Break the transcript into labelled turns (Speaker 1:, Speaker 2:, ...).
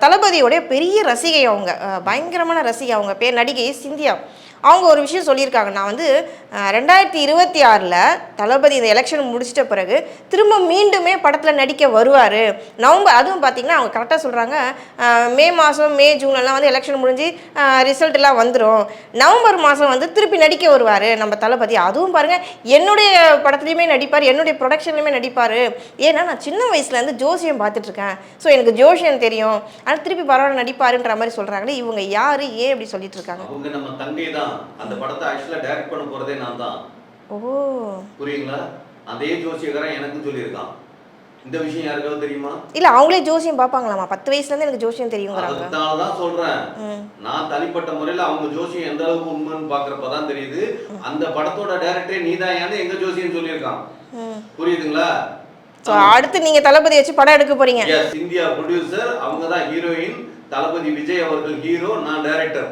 Speaker 1: தளபதியோடைய பெரிய ரசிகை அவங்க பயங்கரமான ரசிகை அவங்க பேர் நடிகை சிந்தியா. அவங்க ஒரு விஷயம் சொல்லியிருக்காங்க. நான் வந்து ரெண்டாயிரத்தி இருபத்தி ஆறில் தளபதி இந்த எலெக்ஷன் முடிச்சிட்ட பிறகு திரும்ப மீண்டுமே படத்தில் நடிக்க வருவார். நவம்பர் அதுவும் பார்த்தீங்கன்னா அவங்க கரெக்டாக சொல்கிறாங்க மே மாதம் மே ஜூன்லாம் வந்து எலெக்ஷன் முடிஞ்சு ரிசல்ட் எல்லாம் வந்துடும் நவம்பர் மாதம் வந்து திருப்பி நடிக்க வருவார் நம்ம தளபதி. அதுவும் பாருங்கள் என்னுடைய படத்துலையுமே நடிப்பார் என்னுடைய ப்ரொடக்ஷன்லையுமே நடிப்பார். ஏன்னா நான் சின்ன வயசுலேருந்து ஜோசியம் பார்த்துட்ருக்கேன் ஸோ எனக்கு ஜோசியம் தெரியும். ஆனால் திருப்பி பரவாயில்ல நடிப்பாருன்ற மாதிரி சொல்கிறாங்களே இவங்க யார் ஏன் அப்படி சொல்லிட்டு இருக்காங்க?
Speaker 2: அவங்க நம்ம தங்கை தான் அந்த படத்தை ஆக்சுவலா டைரக்ட் பண்ண போறதே நான் தான்.
Speaker 1: ஓ.
Speaker 2: புரியுங்களா அதே ஜோசியக்காரன் எனக்கும் சொல்லியிருக்கான். இந்த விஷயம் யாருக்காவது தெரியுமா?
Speaker 1: இல்லை அவங்களே ஜோசியம் பார்ப்பாங்களாமா? பத்து வயசுலேருந்து எனக்கு ஜோசியம் தெரியுங்கிறாங்க.
Speaker 2: அதனால தான் சொல்றேன். நான் தனிப்பட்ட முறையில அவங்க ஜோசியம் எந்த அளவுக்கு உண்மைன்னு பாக்குறப்பதான் தெரியுது. அந்த படத்தோட டைரக்டரே நீதான் எங்க ஜோசியம் சொல்லியிருக்கான். புரியுதுங்களா?
Speaker 1: அடுத்து நீங்கள் தளபதி வச்சு படம் எடுக்க போறீங்க.
Speaker 2: இந்தியா ப்ரொடியூசர் அவங்க தான் ஹீரோயின் தளபதி விஜய் அவர்கள் ஹீரோ நான் டைரக்டர்